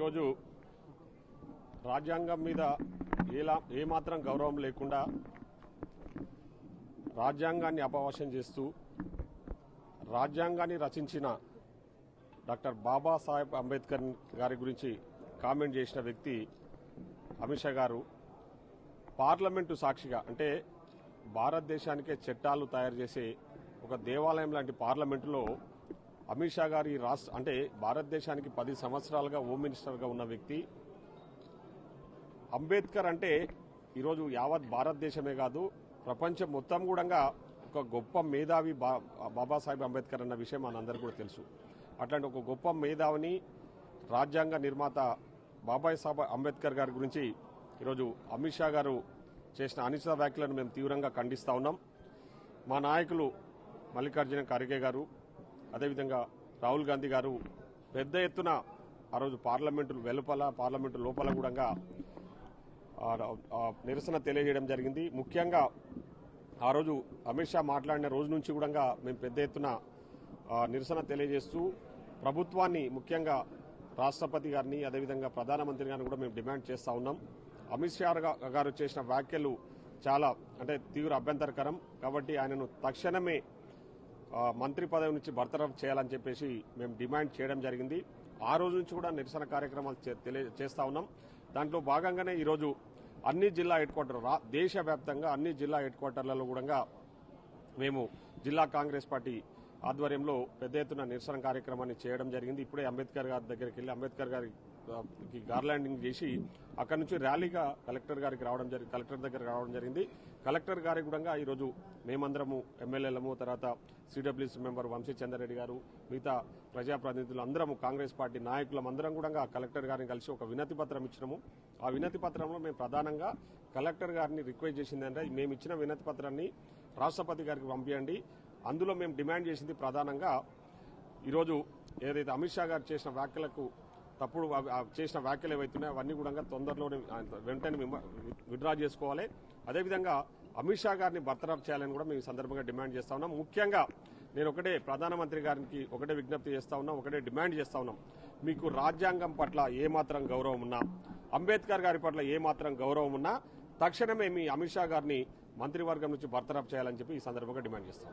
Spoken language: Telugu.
ఈరోజు రాజ్యాంగం మీద ఏలా ఏమాత్రం గౌరవం లేకుండా రాజ్యాంగాన్ని అపవాసం చేస్తూ రాజ్యాంగాన్ని రచించిన డాక్టర్ బాబాసాహెబ్ అంబేద్కర్ గారి గురించి కామెంట్ చేసిన వ్యక్తి అమిత్ షా గారు పార్లమెంటు సాక్షిగా అంటే భారతదేశానికే చట్టాలు తయారు చేసే ఒక దేవాలయం లాంటి పార్లమెంటులో అమిత్ షా గారి రాష్ట్ర అంటే భారతదేశానికి పది సంవత్సరాలుగా హోమ్ మినిస్టర్గా ఉన్న వ్యక్తి. అంబేద్కర్ అంటే ఈరోజు యావత్ భారతదేశమే కాదు ప్రపంచం మొత్తం కూడా ఒక గొప్ప మేధావి బా బాబాసాహెబ్ అంబేద్కర్ అన్న విషయం మనందరికీ కూడా తెలుసు. అట్లాంటి ఒక గొప్ప మేధావిని రాజ్యాంగ నిర్మాత బాబాయ్ సాహెబ్ అంబేద్కర్ గారి గురించి ఈరోజు అమిత్ షా గారు చేసిన అనిశ్చిత వ్యాఖ్యలను మేము తీవ్రంగా ఖండిస్తా ఉన్నాం. మా నాయకులు మల్లికార్జున ఖర్గే గారు అదేవిధంగా రాహుల్ గాంధీ గారు పెద్ద ఎత్తున ఆ రోజు పార్లమెంటు వెలుపల పార్లమెంటు లోపల కూడా నిరసన తెలియజేయడం జరిగింది. ముఖ్యంగా ఆ రోజు అమిత్ షా మాట్లాడిన రోజు నుంచి కూడా మేము పెద్ద ఎత్తున నిరసన తెలియజేస్తూ ప్రభుత్వాన్ని ముఖ్యంగా రాష్ట్రపతి గారిని అదేవిధంగా ప్రధానమంత్రి గారిని కూడా మేము డిమాండ్ చేస్తా ఉన్నాం. అమిత్ షా గారు చేసిన వ్యాఖ్యలు చాలా అంటే తీవ్ర అభ్యంతరకరం. కాబట్టి ఆయనను తక్షణమే మంత్రి పదవి నుంచి బర్తరఫ్ చేయాలని చెప్పేసి మేము డిమాండ్ చేయడం జరిగింది. ఆ రోజు నుంచి కూడా నిరసన కార్యక్రమాలు చే- తెలియ- చేస్తా ఉన్నాం. దాంట్లో భాగంగానే ఈరోజు అన్ని జిల్లా హెడ్ క్వార్టర్ రా- దేశవ్యాప్తంగా అన్ని జిల్లా హెడ్ క్వార్టర్లలో కూడా మేము జిల్లా కాంగ్రెస్ పార్టీ ఆధ్వర్యంలో పెద్ద ఎత్తున నిరసన కార్యక్రమాన్ని చేయడం జరిగింది. ఇప్పుడే అంబేద్కర్ గారి దగ్గరికి వెళ్ళి అంబేద్కర్ గారి గార్లాండింగ్ చేసి అక్కడి నుంచి ర్యాలీగా కలెక్టర్ గారికి రావడం జరిగింది కలెక్టర్ దగ్గర రావడం జరిగింది. కలెక్టర్ గారికి కూడా ఈరోజు మేమందరము ఎమ్మెల్యేలము తర్వాత సిడబ్ల్యూసీ మెంబర్ వంశీ గారు మిగతా ప్రజాప్రతినిధులు అందరము కాంగ్రెస్ పార్టీ నాయకులం అందరం కూడా కలెక్టర్ గారిని కలిసి ఒక వినతి పత్రం ఇచ్చినాము. ఆ వినతి పత్రంలో మేము ప్రధానంగా కలెక్టర్ గారిని రిక్వెస్ట్ చేసిందంటే మేము ఇచ్చిన వినతి పత్రాన్ని రాష్ట్రపతి గారికి పంపించండి అందులో మేము డిమాండ్ చేసింది ప్రధానంగా ఈరోజు ఏదైతే అమిత్ షా గారు చేసిన వ్యాఖ్యలకు తప్పుడు చేసిన వ్యాఖ్యలు ఏవైతున్నాయో అవన్నీ కూడా తొందరలోనే వెంటనే విమ- విత్డ్రా చేసుకోవాలి. అదేవిధంగా అమిత్ షా గారిని బర్తరఫ్ చేయాలని కూడా మేము సందర్భంగా డిమాండ్ చేస్తా ఉన్నాం. ముఖ్యంగా నేను ఒకటే ప్రధానమంత్రి గారికి ఒకటే విజ్ఞప్తి చేస్తా ఉన్నాం ఒకటే డిమాండ్ చేస్తా ఉన్నాం. మీకు రాజ్యాంగం పట్ల ఏమాత్రం గౌరవం ఉన్నా అంబేద్కర్ గారి పట్ల ఏమాత్రం గౌరవం ఉన్నా తక్షణమే మీ అమిత్ షా గారిని మంత్రివర్గం నుంచి బర్తరఫ్ చేయాలని చెప్పి ఈ సందర్భంగా డిమాండ్ చేస్తాం